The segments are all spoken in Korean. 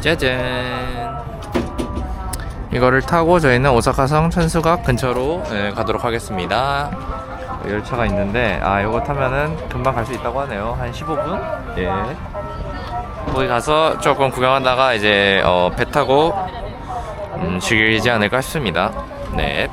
짜잔. 이거를 타고 저희는 오사카성 천수각 근처로 예, 가도록 하겠습니다. 열차가 있는데 아 이거 타면은 금방 갈 수 있다고 하네요. 한 15분? 예. 거기 가서 조금 구경하다가 이제 어, 배 타고 음, 즐기지 않을까 싶습니다. 네.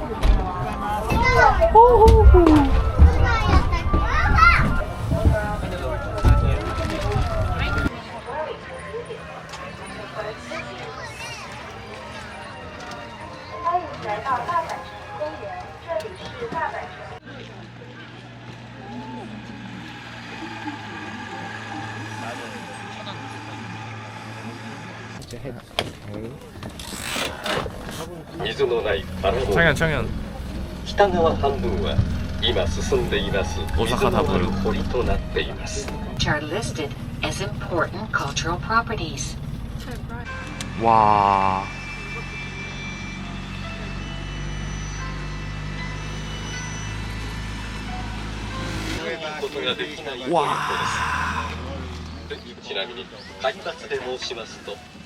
水のないアラモ 청현 청현. 北側半分は今進んでいます大水の阪ダブルある堀となっています which are listed as important cultural properties. 와. ことができないポイントですでちなみに海抜で申しますと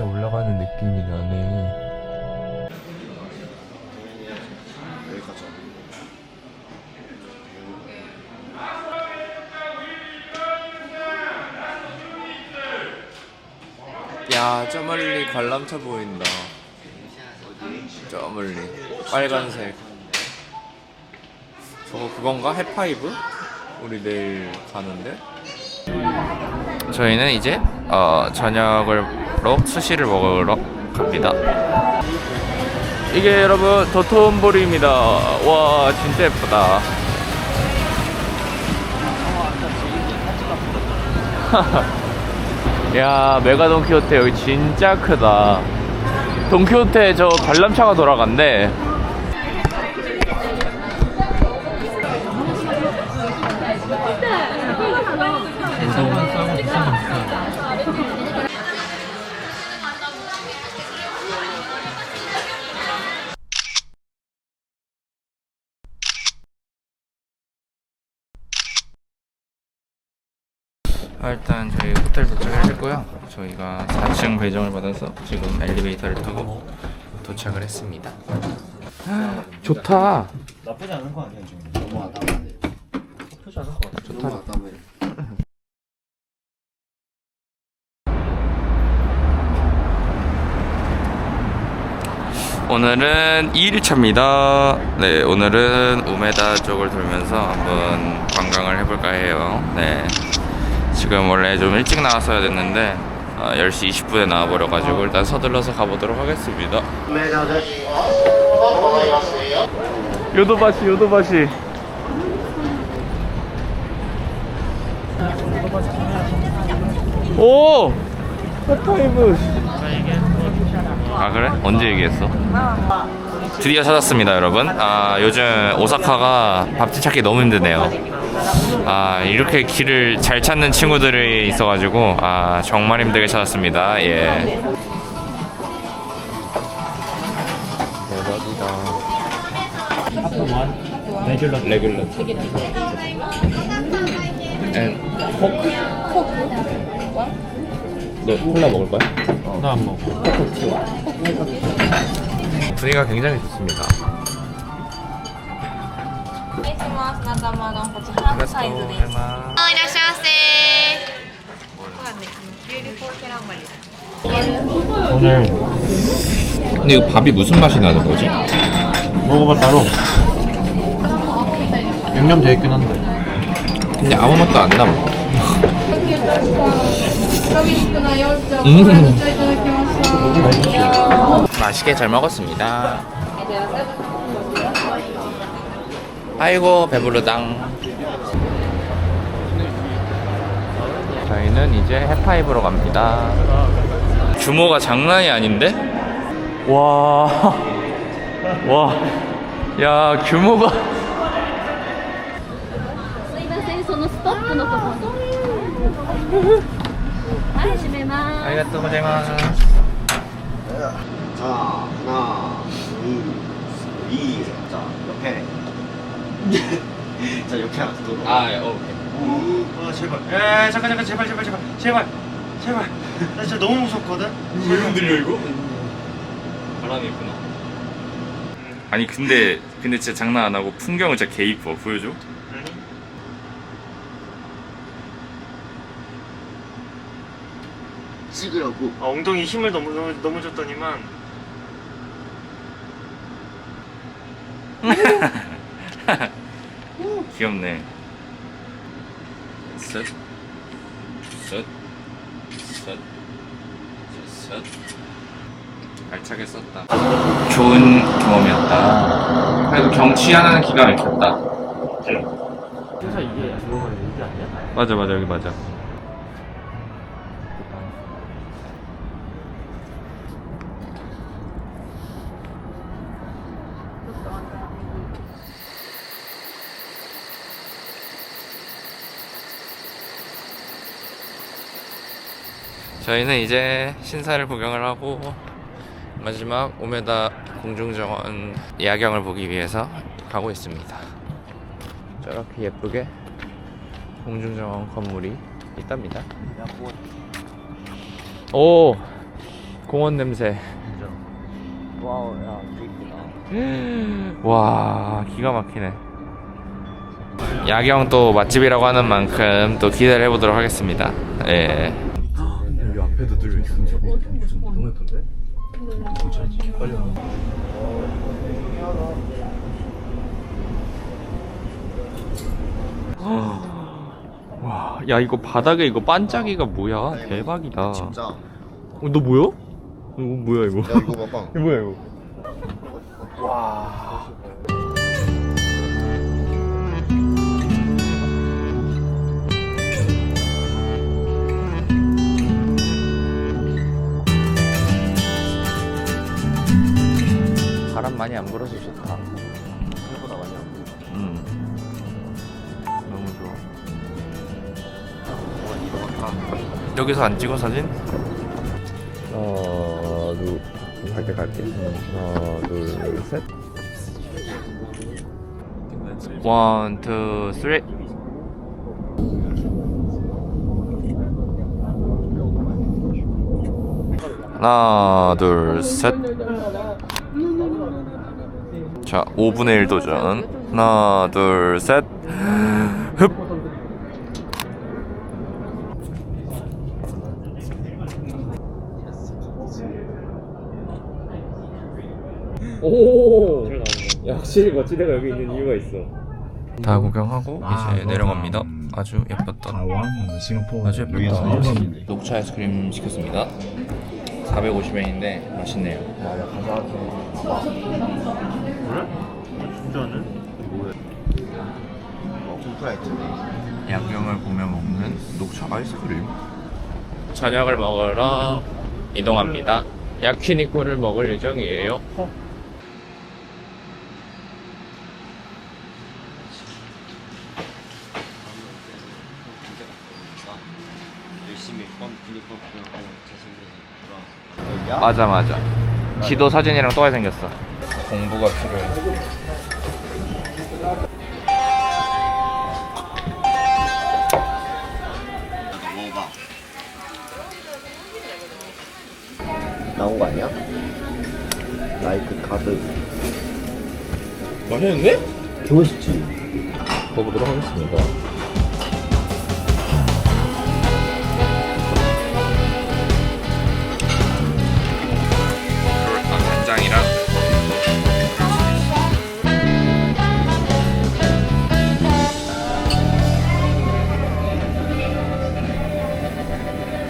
진짜 올라가는 느낌이 나네. 야, 저 멀리 관람차 보인다. 저 멀리. 빨간색. 저거 그건가? 해파이브? 우리 내일 가는데? 저희는 이제 어, 저녁으 로 수시를 먹으러 갑니다. 이게 여러분 도톤보리입니다. 와 진짜 예쁘다. 야 메가 돈키호테 여기 진짜 크다. 돈키호테 저 관람차가 돌아간대. 아, 일단 저희 호텔 도착을 했고요. 저희가 4층 배정을 받아서 지금 엘리베이터를 타고 도착을 했습니다. 좋다. 나쁘지 않은 거 아니야 지금? 너무 아담한데. 나쁘지 않은 거 같아. 좋다. 너무 아담해. 오늘은 2일차입니다. 네, 오늘은 우메다 쪽을 돌면서 한번 관광을 해볼까 해요. 네. 지금 원래 좀 일찍 나왔어야 됐는데, 어, 10시 20분에 나와버려가지고 일단 서둘러서 가보도록 하겠습니다. 요도바시, 요도바시. 오! 핫타이브. 아 그래? 언제 얘기했어? 드디어 찾았습니다 여러분 아 요즘 오사카가 밥집 찾기 너무 힘드네요 아 이렇게 길을 잘 찾는 친구들이 있어가지고 아 정말 힘들게 찾았습니다 예 대박이다 레귤러. 레귤러 앤너 콜라 먹을 거야? 나 안 먹어. 분위기가 굉장히 좋습니다. 오늘 근데 이 밥이 무슨 맛이 나는 거지? 먹어봐 따로 양념 돼 있긴 한데 근데 아무 맛도 안 나. 음. 음. 음. 맛있게 잘 먹었습니다. 아이고 배부르당. 저희는 이제 해파이브로 갑니다. 규모가 장난이 아닌데? 와, 와, 야 규모가 すいません、そのストップのところ。はい、閉めます。 자 하나 둘셋이 자 옆에 자 옆에 더 아, 예, 오케이. 아 제발 에 잠깐 잠깐 제발 제발 제발 제발 제발 나 진짜 너무 무섭거든 왜 흔들려 이거? 바람이 있구나. 아니 근데 근데 진짜 장난 안 하고 풍경은 진짜 개 이뻐 보여줘. 아니 찍으라고 아, 엉덩이 힘을 너무 너무 너무 줬더니만 귀엽네. 셋, 셋, 셋, 셋. 알차게 썼다. 좋은 경험이었다. 그래도 경치 하나는 기가 막혔다. 맞아 맞아 여기 맞아. 저희는 이제 신사를 구경을 하고 마지막 오메다 공중정원 야경을 보기 위해서 가고 있습니다. 저렇게 예쁘게 공중정원 건물이 있답니다. 오 공원 냄새. 와우 야 와 기가 막히네. 야경 또 맛집이라고 하는 만큼 또 기대를 해보도록 하겠습니다. 예. 앞에도 뚫려 있어 너무 예쁜데? 괜찮지? 빨리 와 와, 야 이거 바닥에 이거 반짝이가 뭐야? 대박이다. 진짜 어, 너 뭐야? 이거 뭐야 이거? 야 이거 봐봐 이거 뭐야 이거? 바람 많이 안 불어서 좋다. 생각보다 많이 안 보여 음. 너무 좋아. 여기서 안 찍어 사진? 하나, 둘, 갈게 갈게. 하나, 둘, 셋. 원, 투, 쓰리. 하나, 둘, 셋. 자, 5분의 1 도전. 하나, 둘, 셋. 흡. 오. 야, 확실히 거치대가 여기 있는 이유가 있어. 다 구경하고 이제 내려갑니다. 아주 예뻤던. 아주 예뻤던. 녹차 아이스크림 시켰습니다. 450엔인데 맛있네요. 진짜는? 어 콤프라이트네 야경을 보며 먹는 녹차 아이스크림. 저녁을 먹으러 이동합니다. 야키니쿠를 먹을 예정이에요. 아, 맞아 맞아. 지도 사진이랑 똑같이 생겼어. 공부가 필요해. 나온 거 아니야? 라이크 가득 맛있는데? 맛있지? 먹어보도록 하겠습니다.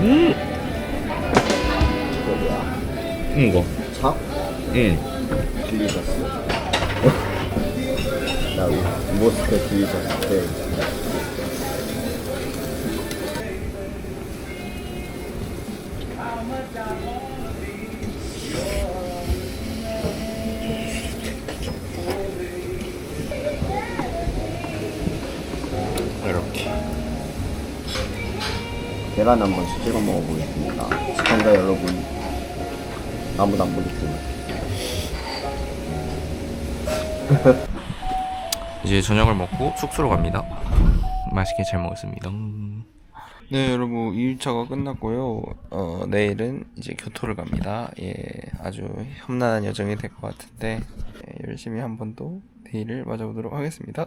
음. 응, 이거. 찹? 응. 길리셔스. 나 모스크 길리셔스 때. 네. 계란 한번 찍어 먹어보겠습니다. 시청자 여러분 아무도 안 보겠지만 이제 저녁을 먹고 숙소로 갑니다. 맛있게 잘 먹었습니다. 네, 여러분 2일차가 끝났고요. 어, 내일은 이제 교토를 갑니다. 예, 아주 험난한 여정이 될 것 같은데 예, 열심히 한번더 데이를 맞아보도록 하겠습니다.